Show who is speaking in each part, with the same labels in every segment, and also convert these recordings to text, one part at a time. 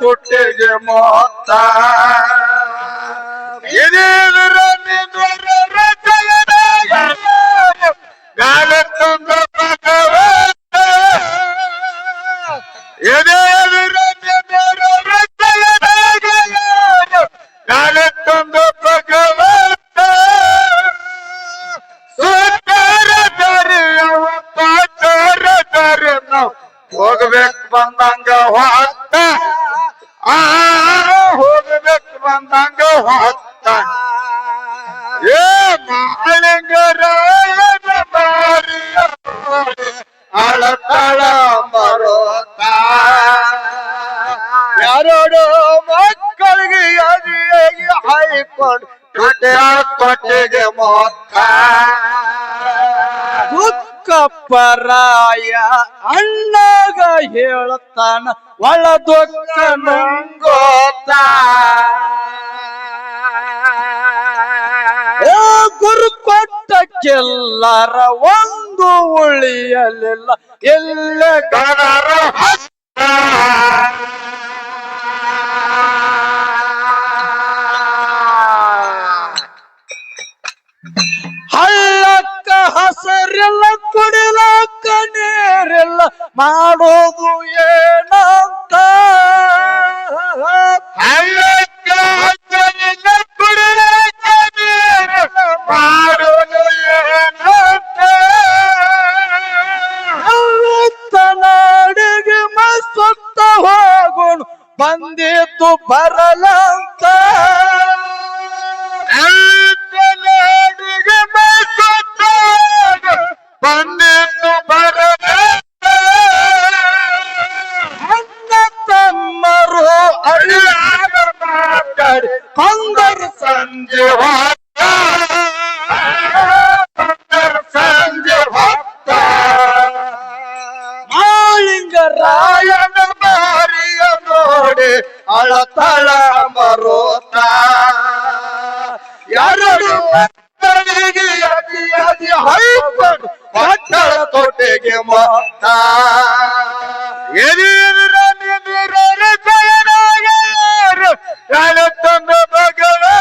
Speaker 1: ಮಕ್ಕಳ ತುಟ್ಟಿಗೆ ಮೊತ್ತ ಅಳತಳ ಮರೋತ. ಯಾರೋಡು ಮಕ್ಕಳಿಗೆ ಅದಿಯಾಗಿ ಹಾಯ್ಕೊಂಡು ತೊಟ್ಟೆ ತೊಟ್ಟೆಗೆ ಮೊತ್ತ ದುಃಖಪರಾಯ ಅಣ್ಣಗ ಹೇಳುತ್ತಾನ ಒಳ ದುಃಖ ನಂಗೋತ. ಗುರು ಕೊಟ್ಟ ಕೆಲ್ಲರ ಕೊಟ್ಟಕ್ಕೆಲ್ಲರ ಒಂದು ಉಳಿಯಲಿಲ್ಲ ಎಲ್ಲ ಗಣರ ಹಳ್ಳಕ್ಕ ಹಸರೆಲ್ಲ ಕುಡಿಲಕ್ಕ ನೀರೆಲ್ಲ ಮಾಡೋದು ಏನಂತ ಮಾಳಿಂಗರಾಯನ ಬಾರಿಯ ನೋಡಿ ಅಳತಳ ಮರೋತ ಎರಡು ಮಕ್ಕಳಿಗೆ ಅತಿ ಅದಿ ಹೈಕೊಂಡು ಮಕ್ಕಳ ತೊಟ್ಟೆಗೆ ಮೊತ್ತ ಎದಿರ ನಿದಿರ ಜಯನಾಗರು ತಂದ ಭಗವಂತ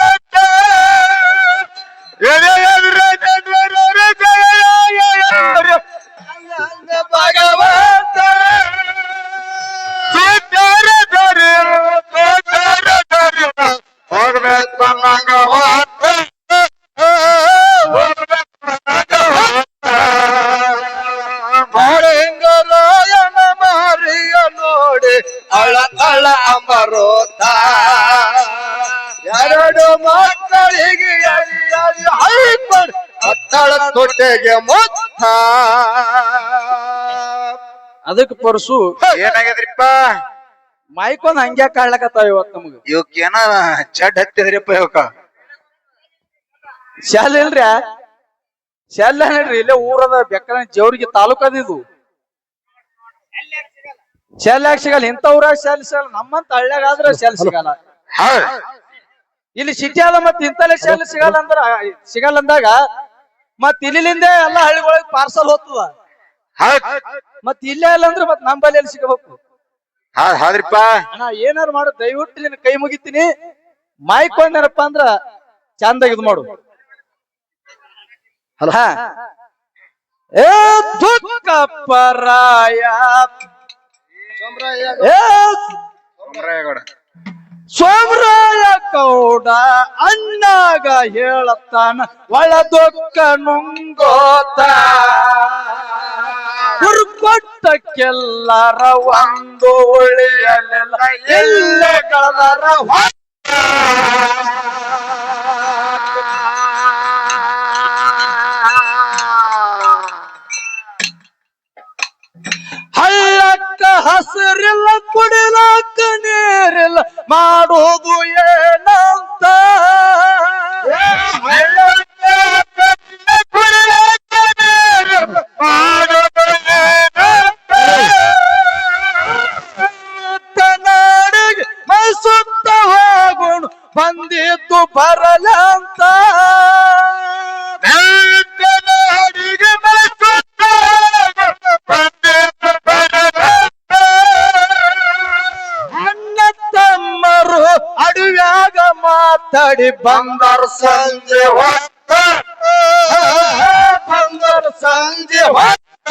Speaker 1: ಅಳತಳ ಅಮರೋತ. ಎರಡು ಮಕ್ಕಳಿಗೆ ಹೈಕೊಂಡು ಅತ್ತಳ ತೊಟ್ಟೆಗೆ ಮೊತ್ತ. ಅದಕ್ಕೆ ಪರ್ಸು
Speaker 2: ಏನಾಗ್ಯದ್ರಿಪ್ಪ?
Speaker 1: ಮೈಕೊಂದ್ ಹಂಗ್ಯಾ ಕಾಡ್ಲಕತ್ತಾವ ಇವತ್ ನಮಗ.
Speaker 2: ಇವಕ್ ಏನ ಚಡ್ ಹತ್ತಿದ್ರಿಪ್ಪ ಇವಕ್ಕ?
Speaker 1: ಶಾಲೆ ಇಲ್ರಿ ಶಾಲೆ ಹೇಳ್ರಿ ಇಲ್ಲೇ ಊರದ ಬೆಕ್ಕನ ಜವ್ರಿಗೆ ತಾಲೂಕದ ಇದು. ಶಾಲೆ ಯಾಕೆ ಸಿಗಲ್ಲ? ಇಂತ ಊರಾಗ ಶೆಲ್ ಸಿಗಲ್ಲ. ನಮ್ಮಂತ ಹಳ್ಳ್ಯಾಗ ಆದ್ರೆ ಶೆಲ್ ಸಿಗಲ್ಲ. ಇಲ್ಲಿ ಸಿಟಿ ಆದ ಮತ್ ಇಂತಲೇ ಶೆಲ್ ಸಿಗಲ್ಲ ಅಂದ್ರ ಸಿಗಲ್ಲ ಅಂದಾಗ ಮತ್ ಇಲ್ಲಿಂದ ಎಲ್ಲಾ ಹಳ್ಳಿಗಳಿಗೆ ಪಾರ್ಸಲ್ ಹೋಗ್ತದ. ಮತ್ ಇಲ್ಲೇ ಇಲ್ಲ ಅಂದ್ರೆ ಮತ್ ನಮ್ಮಲ್ಲಿ ಎಲ್ಲಿ ಸಿಗಬೇಕು?
Speaker 2: ಹೌದ್ರಿಪ್ಪ.
Speaker 1: ಅಣ್ಣ ಏನಾರು ಮಾಡು ದಯವಿಟ್ಟು ನಿನ್ ಕೈ ಮುಗಿತೀನಿ. ಮಾಯ್ಕೊಂಡೇನಪ್ಪ ಅಂದ್ರ ಚಂದಾಗಿ ಇದು ಮಾಡು. ಅಲ್ಲ ಏ ದುಃಖ ಪರಾಯ. ಸೋಮರಾಯ ಕೌಡ ಅಣ್ಣಾಗ ಹೇಳತ್ತಾನ ಒಳ ದೊಕ್ಕ ನುಂಗೋತ. ಹುರ್ಕೊಟ್ಟಕ್ಕೆಲ್ಲರ ಒಂದು ಉಳಿಯಲಿಲ್ಲ ಎಲ್ಲ ಕಳದರ ಹಸಿರಿಲ್ಲ ಕುಡಿಲಕ್ಕ ನೀರಿಲ್ಲ. ಮಾಡೋದು ಮಾತಾಡಿ ಬಂದರ್ ಸಂಜೆ ಹೊತ್ತ. ಬಂದರ್ ಸಂಜೆ ಹೊತ್ತ.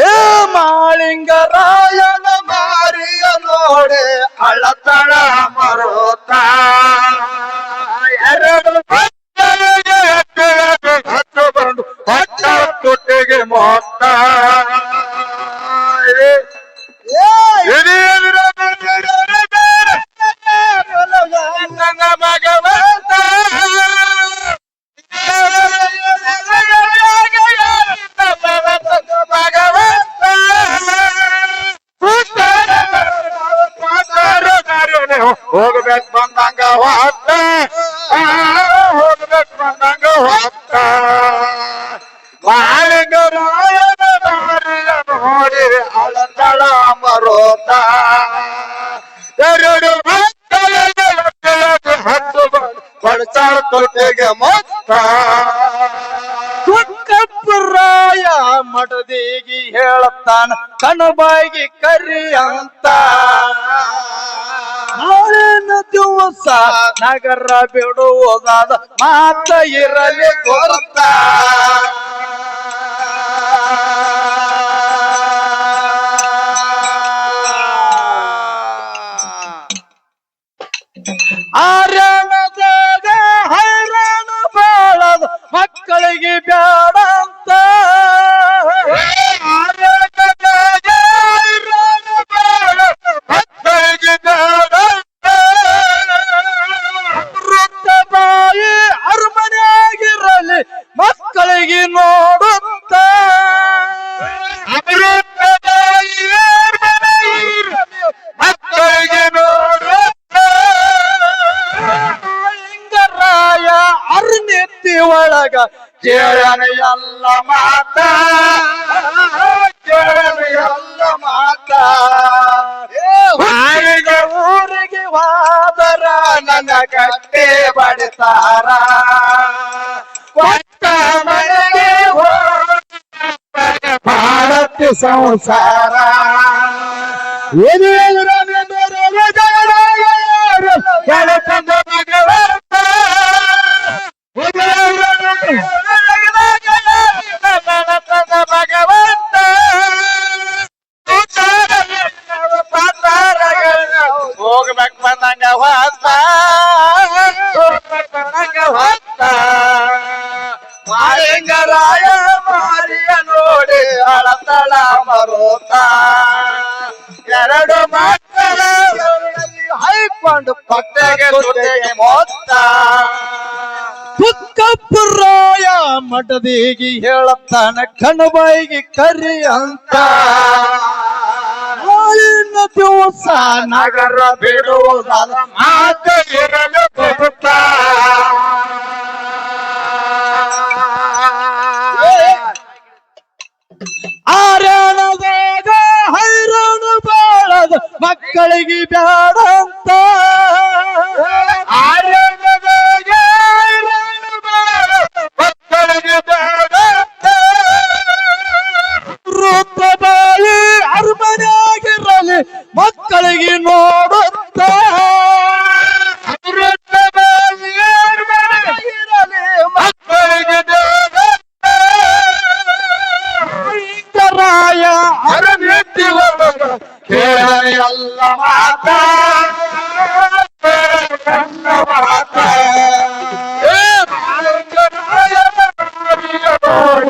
Speaker 1: ಏ ಮಾಳಿಂಗರಾಯನ ಮಾರಿಯ ನೋಡೆ ಅಳತಳ ಮರೋತ. ಎರಡು
Speaker 2: ಹತ್ತು ಬಂದು ಹೊಟ್ಟ ತುಟ್ಟಿಗೆ ಮೊತ್ತ ಬಡ್ತಾಳ ತೊಟ್ಟಿಗೆ ಮೊತ್ತ
Speaker 1: ತುಕ್ಕಪ್ಪರಾಯ ಹೇಳತ್ತಾನ, ಕಣಬಾಯಿಗೆ ಕರಿ ಅಂತ. ನಾಳಿನ ದಿವಸ ನಗರ ಬಿಡುವುದಾದ ಮಾತ ಇರಲಿ ಗೊತ್ತ. ಆರ್ಯಾಣದಾಗ ಮಕ್ಕಳಿಗೆ ಬ್ಯಾಡ ಅಂತ. ಬಾಯಿ ಅರಮನೆಯಾಗಿರಲಿ ಮಕ್ಕಳಿಗೆ ನೋಡುತ್ತ ಕೇಳನ ಎಲ್ಲ ಮಾತ. ಕೇಳನ ಎಲ್ಲ ಮಾತ ಊರಿಗೆ ಊರಿಗೆ ವಾದರ ನನ್ನ ಕಟ್ಟೆ ಬಡಿತಾರ. ಕೊಟ್ಟ ಮನೆಗೆ ಭಾರತ ಸಂಸಾರ. ಏನು ಮಠದಿಗೆ ಹೇಳತ್ತಾನ ಕಣಬಾಯಿಗೆ ಕರಿ ಅಂತ. ನಾಳಿನ ದಿವಸ ನಗರ ಬಿಡುವುದಾದ ಮಾತ ಇರಲು ಬರುತ್ತ ಆರಣದಾಗ ಹೈರಾಣ ಬಾಳದ ಮಕ್ಕಳಿಗೆ ಬ್ಯಾಡ.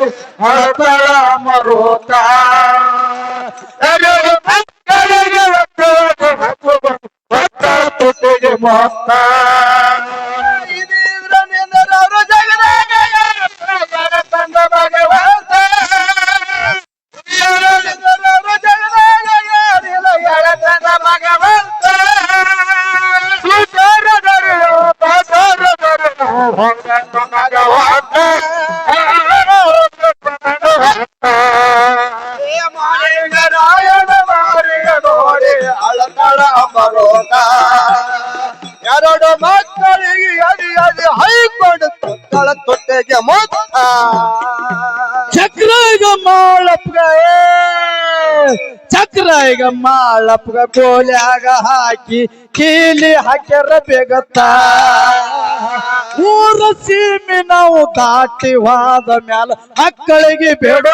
Speaker 1: ನೋಡಿ ಹಳತಳ ಮರೋತ ಮಾಳಪ್ಗ ಚಕ್ರ ಈಗ ಮಾಳಪ್ಪಗ ಕೋಲ್ಯಾಗ ಹಾಕಿ ಕೀಲಿ ಹಾಕ್ಯಾರ ಬೇಗತ್ತ. ಊರ ಸೀಮೆ ನಾವು ದಾಟಿ ಮ್ಯಾಲ ಮಕ್ಕಳಿಗೆ ಬೇಡ.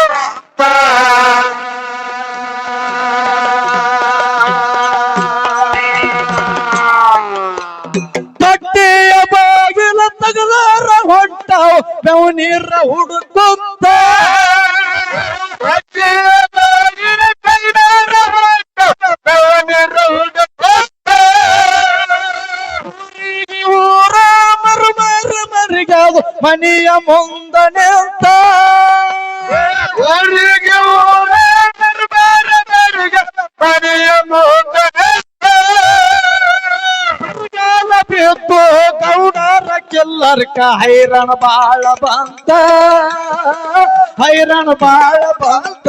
Speaker 1: ತಗದಾರ ಹೊಂಟಾವ್ ನಾವು ನೀರ ಹುಡುಕುತ್ತ. ಮನೆಯ ಮುಂದನೆ ನಿಂತ ಕೆಲ್ಲರ್ಕ ಹೈರಾಣ ಬಾಳ ಬಂತ ಹೈರಾಣ ಬಾಳ ಬಂತ.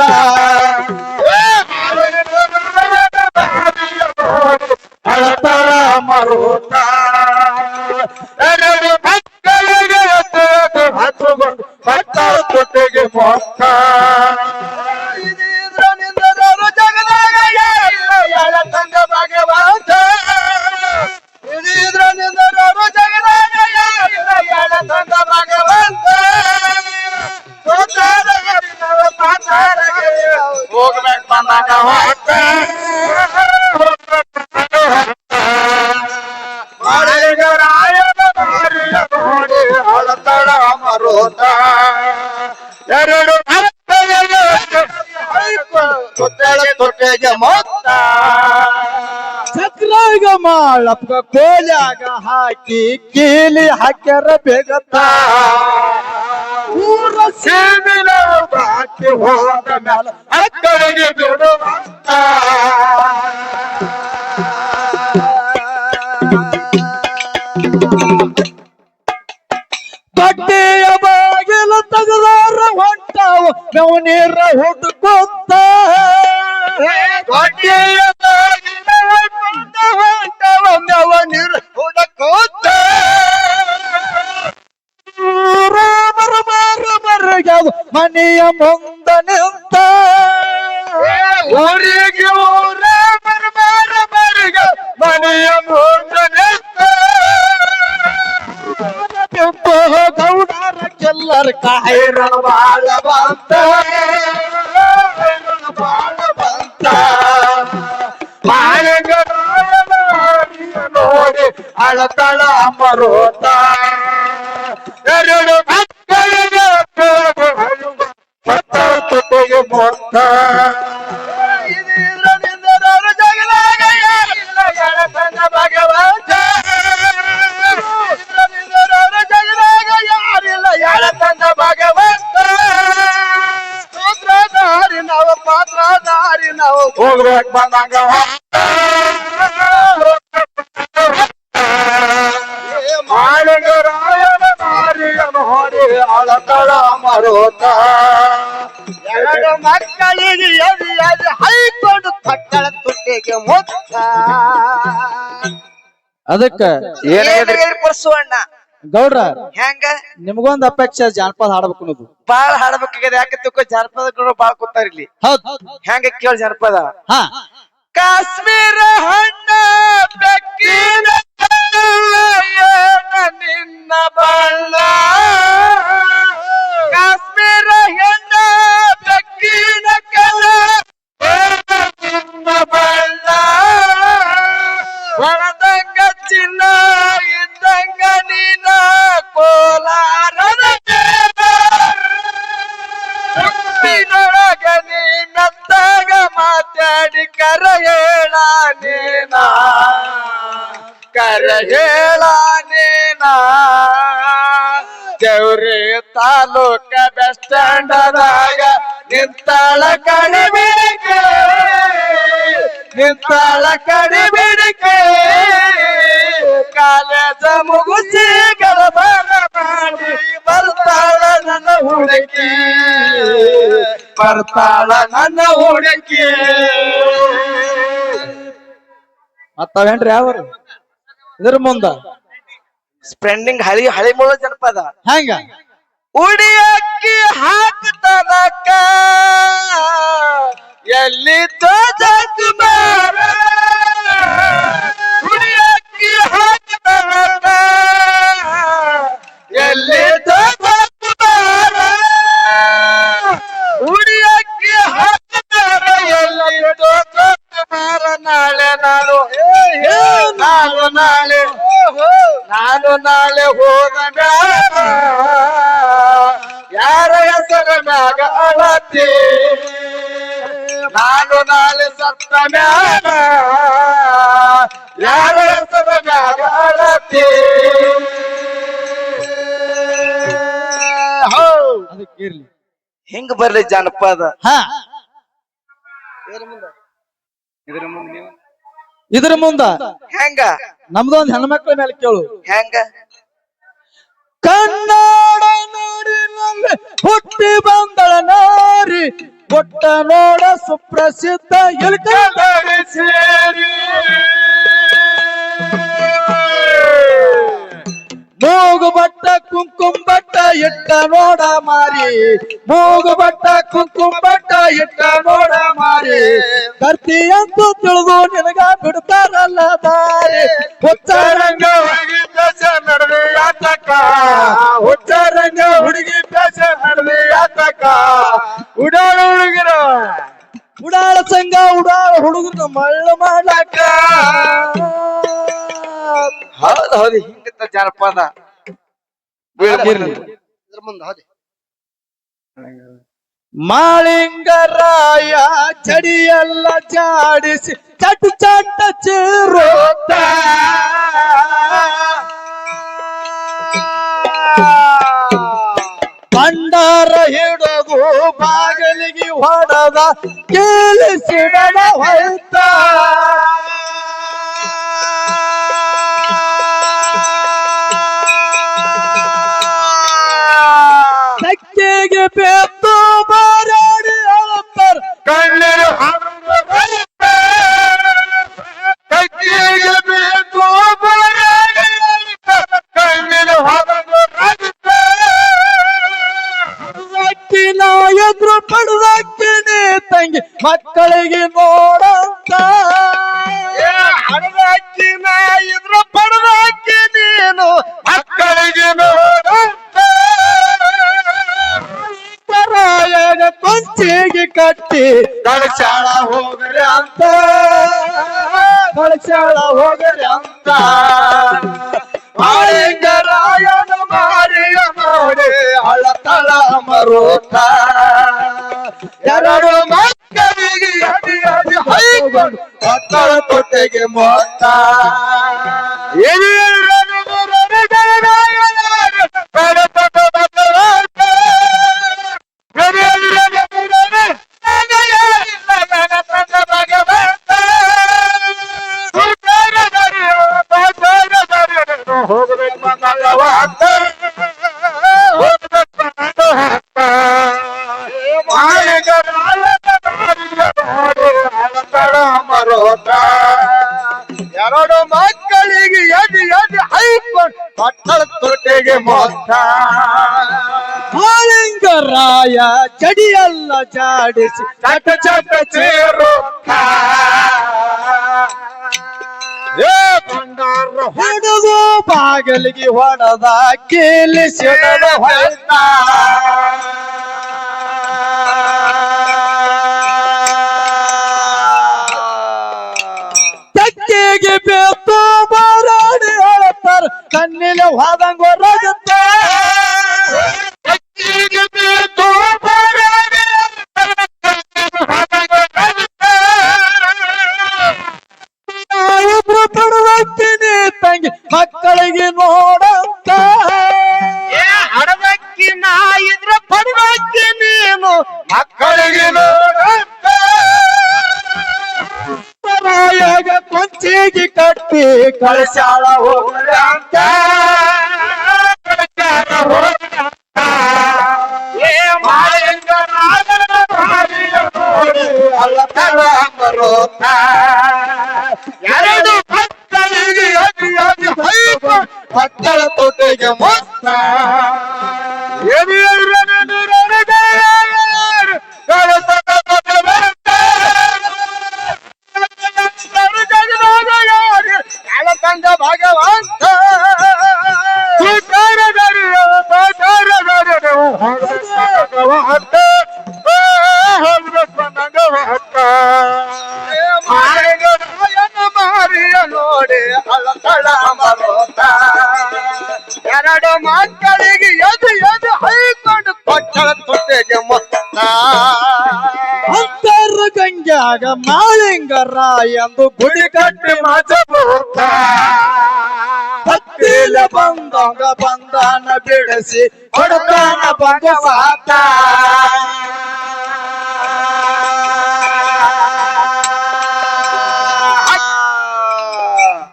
Speaker 1: ಮಾಳಪ್ಗ ಕೋಲ್ಯಾಗ ಹಾಕಿ ಕೀಲಿ ಹಾಕ್ಯಾರ ಬೇಗತ್ತ
Speaker 2: ಊರ ಸೇವಿನ ಬಾಕಿ ಹೋದ ಮ್ಯಾಲ ಅಕ್ಕಳಿಗೆ ಬಿಡುವಂತ.
Speaker 1: ಬಟ್ಟೆಯ ಬಾಗಿಲು ತಗದಾರ ಹೊಂಟಾವ ನಾವು ನೀರ ಹುಡುಕುತ್ತ
Speaker 2: ಕೊಟ್ಟೆಯ
Speaker 1: ಮನೆಯ ಮುಂದ ನಿಂತ
Speaker 2: ಊರಿಗೆ ಊರ ಬರ್ಬಾರ ಬರಿಗ ಮನೆಯ ಮುಂದೆ ನಿಂತ
Speaker 1: ಗೌಡರ ಕೆಲ್ಲರ ಕಾಯ
Speaker 2: ಹೈರಣ ಬಾಳ ಬಂತ. ಬಾಳ ಬಂತ. ನೋಡಿ ಅಳತಳ ಮರೋತ. ಹೋಗ್ಬೇಕು ಬಂದಂಗ ಮಾಳಿಗರಾಯನ ಮಾರಿಯನು ಹೊಡಿ ಅಳತಳ ಮರೋತ ಎರಡು ಮಕ್ಕಳಿಗೆ ಎದಿ ಎದಿ ಹೈಕೊಂಡು ತಕ್ಕಳ ತುಟ್ಟಿಗೆ ಮುತ್ತ.
Speaker 1: ಅದಕ್ಕ
Speaker 3: ಪರಸುವಣ್ಣ
Speaker 1: ಗೌಡ್ರ
Speaker 3: ಹೆಂಗ?
Speaker 1: ನಿಮ್ಗೊಂದ್ ಅಪೇಕ್ಷೆ ಜಾನಪದ ಹಾಡ್ಬೇಕು ಅನ್ನೋದು.
Speaker 3: ಬಾಳ ಹಾಡ್ಬೇಕಾಗ್ಯದ. ಯಾಕೆ ತಿಳ್ಕೊ ಜಾನಪದಗಳು ಬಾಳ ಕೂತಾರ ಇಲ್ಲಿ.
Speaker 1: ಹೌದ್.
Speaker 3: ಹೆಂಗ ಕೇಳ ಜಾನಪದ?
Speaker 1: ಹಾ.
Speaker 3: ಕಾಶ್ಮೀರ ಹಣ್ಣ ಬೆಕ್ಕಿನ ಕಾಲೇಜ ಮುಗಿಸಿ ಗಲಬಲ ಮಾಡಿ ಬರ್ತಾಳ ನನ್ನ ಹುಡುಕಿ. ಬರ್ತಾಳ ನನ್ನ ಹುಡುಕಿ.
Speaker 1: ಮತ್ತವೇನ್ರಿ ಯಾವರು? ಇದ್ರ ಮುಂದ.
Speaker 3: ಸ್ಪೆಂಡಿಂಗ್ ಹಳಿ ಹಳಿ ಮೂಲ ಜನಪದ
Speaker 1: ಹೆಂಗ?
Speaker 3: ಉಡಿ ಅಕ್ಕಿ ಹಾಕ್ತನಕ ಎಲ್ಲಿ ಜಗಮಾರ ಉಡಿಯಕ್ಕಿ ಉಡಿ ನಾಳೆ ಹೋದ ಯಾರ ಹೆಸರ ಮ್ಯಾಗ ಅಳತಿ ನಾನು ನಾಳೆ ಸತ್ತ ಮ್ಯಾಗ ಯಾರ ಹೆಸರ?
Speaker 1: ಇರ್ಲಿ.
Speaker 3: ಹಿಂಗ ಬರ್ಲಿ ಜನಪದ
Speaker 1: ಹಾ. ಇದ್ರ ಮುಂದ.
Speaker 3: ಹೆಂಗ?
Speaker 1: ನಮ್ದೊಂದ್ ಹೆಣ್ಮಕ್ಳ ಮೇಲೆ ಕೇಳು.
Speaker 3: ಹೆಂಗ?
Speaker 1: ಕನ್ನಡ ನಾಡಿನಲ್ಲಿ ಹುಟ್ಟಿ ಬಂದಳ ನಾರಿ. ಕೊಟ್ಟ ನೋಡ ಸುಪ್ರಸಿದ್ಧ ಸೇರಿ. ಮೂಗು ಬಟ್ಟ ಕುಂಕುಮ ಇಟ್ಟ ನೋಡ ಮಾರಿ, ಮೂಗು ಬಟ್ಟ, ಕುಂಕುಮ ಬಟ್ಟ ಇಟ್ಟ ನೋಡ ಮಾರಿ. ಕರ್ತಿ ಎಂದು ತಿಳಿದು ನಿನಗ ಬಿಡ್ತಾರಲ್ಲ ದಾರಿ. ಹುಚ್ಚಾರಂಗ ಹುಡುಗಿ ಪೇಸ ನಡುವೆ ಆತಕ ಹುಚ್ಚಾರಂಗ ಹುಡುಗಿ ಪೇಸ ನಡುವೆ ಆತಕ ಉಡಾಳ ಹುಡುಗಿರ. ಉಡಾಳ ಸಂಘ, ಉಡಾಳ ಹುಡುಗನ ಮಳ್ಳ ಮಾಡಾಕ
Speaker 3: ಹೌದ್ ಹೌದು ಹಿಂಗಿತ್ತ ಜನಪದ
Speaker 1: ಇರ್ಲಿ. ಮಾಳಿಂಗರಾಯ ಚಡಿಯೆಲ್ಲ ಜಾಡಿಸಿ ಚಟ್ ಚಟ್ಟ ಚಿರೋತ ಭಂಡಾರ ಹಿಡಗು ಬಾಗಿಲಿಗೆ ಹೊಡೆದ ಕೇಳಿಸಿಡದ ಹೊಯ್ತ ಪರಾಯಣ ಪಂಚೆಗೆ ಕಟ್ಟಿ
Speaker 2: ಕಳಚಾಳ ಹೋಗರೆ ಅಂತ.
Speaker 1: ಕಳಚಾಳ ಹೋಗರೆ ಅಂತ.
Speaker 2: ಮಾಳಿಂಗರಾಯನ ಮಾರಿಯ ಮಾಡಿ ಅಳತಳ ಮರೋತ. ಎರಡು ಮಕ್ಕಳಿಗೆ ಅಡಿ ಅಡಿ ಹೈಕೊಂಡು ಮಕ್ಕಳ ತೊಟ್ಟೆಗೆ ಮೊತ್ತ ಹೋಗ್ಬೇಕು ಎರಡು ಮಕ್ಕಳಿಗೆ ಎದಿ ಎದಿ ಹೈಕೊಂಡು ಮಕ್ಕಳ ತೊಟ್ಟೆಗೆ ಮೊತ್ತ
Speaker 1: ಮಾಳಿಂಗರಾಯ ಚಡಿಯೆಲ್ಲ ಜಾಡಿಸಿ
Speaker 2: ಚಟ ಚಟ ಚೇರು ಏ ಬಂಗಾರ
Speaker 1: ಹಿಡಿದು ಬಾಗಿಲಿಗೆ ಹೊಡೆದ ಕೇಳಿಸಿಡದ ಹೊಯ್ತ ನೋಡಂತ
Speaker 2: ಏ ಹಡದಕ್ಕಿ ನಾ ಇದ್ರ ಪಡದಕ್ಕಿ ನೀನು. ಮಕ್ಕಳಿಗೆ ನೋಡಂತ
Speaker 1: ಪರಾಯಾಗ ಕೊಂಚಿಗೆ ಕಟ್ಟಿ ಕಳಸಾಳ ಹೋಗ್ರ ಗಂಗ್ಯಾಗ ಮಾಳಿಂಗರ ಎಂದು ಗುಡಿ ಕಟ್ಟಿ
Speaker 4: ಮಜಬೂತ
Speaker 1: ಹತ್ತಿಲ ಬಂದಂಗ ಬಂಧನ ಬಿಡಿಸಿ ಹೊಡತಾನ ಬಂದ ಸಾತ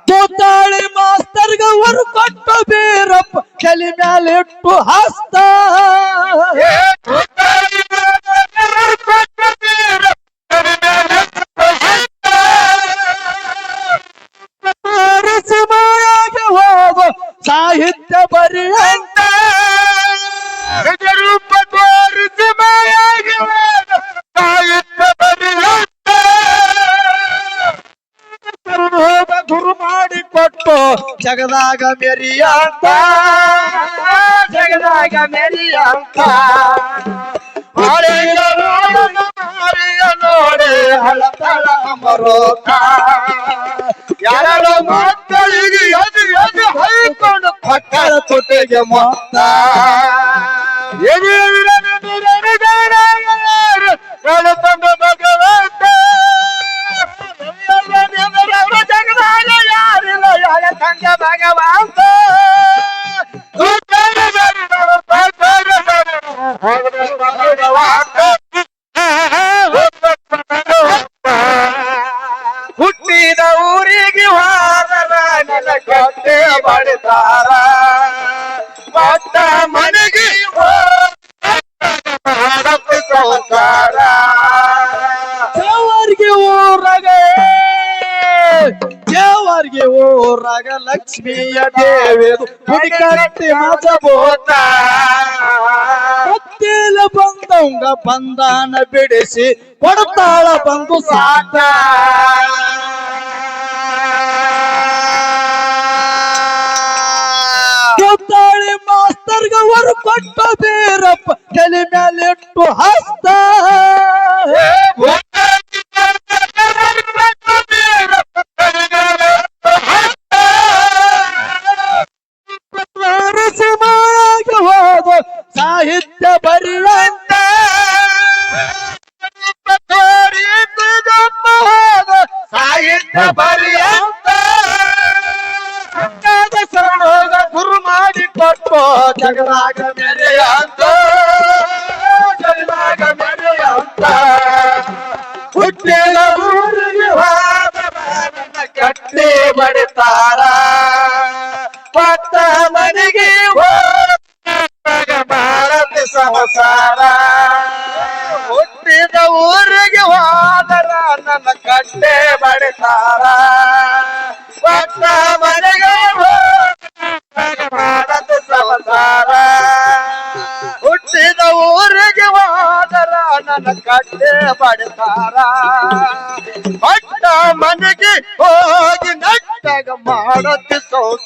Speaker 1: ತೋತಾಳಿ ಮಾಸ್ತರ್ಗ ಅವರು ಕೊಟ್ಟ ಬೀರಪ್ಪ ತಲೆ ಮ್ಯಾಲೆ ಇಟ್ಟು ಹಸ್ತ ಮೆರಿಯಂತ ಜಗದಾಗ ಮೆರಿಯಂತ
Speaker 4: ಮಾರಿಯ ನೋಡನ ಮಾರಿಯ ನೋಡಿ ಹಳತಳ ಮರೋತ. ಯಾರೋ ಮಕ್ಕಳಿಗೆ ಎದು ಎದು ಹೈಕೊಂಡು
Speaker 1: ಮಕ್ಕಳ ತುಟಿಗೆ ಮೊತ್ತ
Speaker 4: ತಂದ
Speaker 1: ಲಕ್ಷ್ಮಿಯ ದೇವೇ ಗುಡಿ ಕಟ್ಟಿ ಮಜಬೋತ ಹತ್ತಿಲ ಬಂದಂಗ ಬಂದಾನ ಬಿಡಿಸಿ ಕೊಡ್ತಾಳ ಬಂದು ಸಾಕ ಕೊಡ್ತಾಳೆ ಮಾಸ್ತರ್ಗ ಅವರು ಕೊಟ್ಟ ಬೇರಪ್ಪ, ತಲೆ ಮೇಲೆ ಇಟ್ಟು ಹಸ್ತ. ಸಾಹಿತ್ಯ ಬರೆಯುವಂತ
Speaker 4: ಸಾಹಿತ್ಯ ಶರಣೋಗ ಗುರು ಮಾಡಿ ಕೊಟ್ಟು. ಜಗದಾಗ ಮೆರೆಯಂತ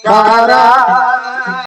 Speaker 4: ಮನೆಗೆ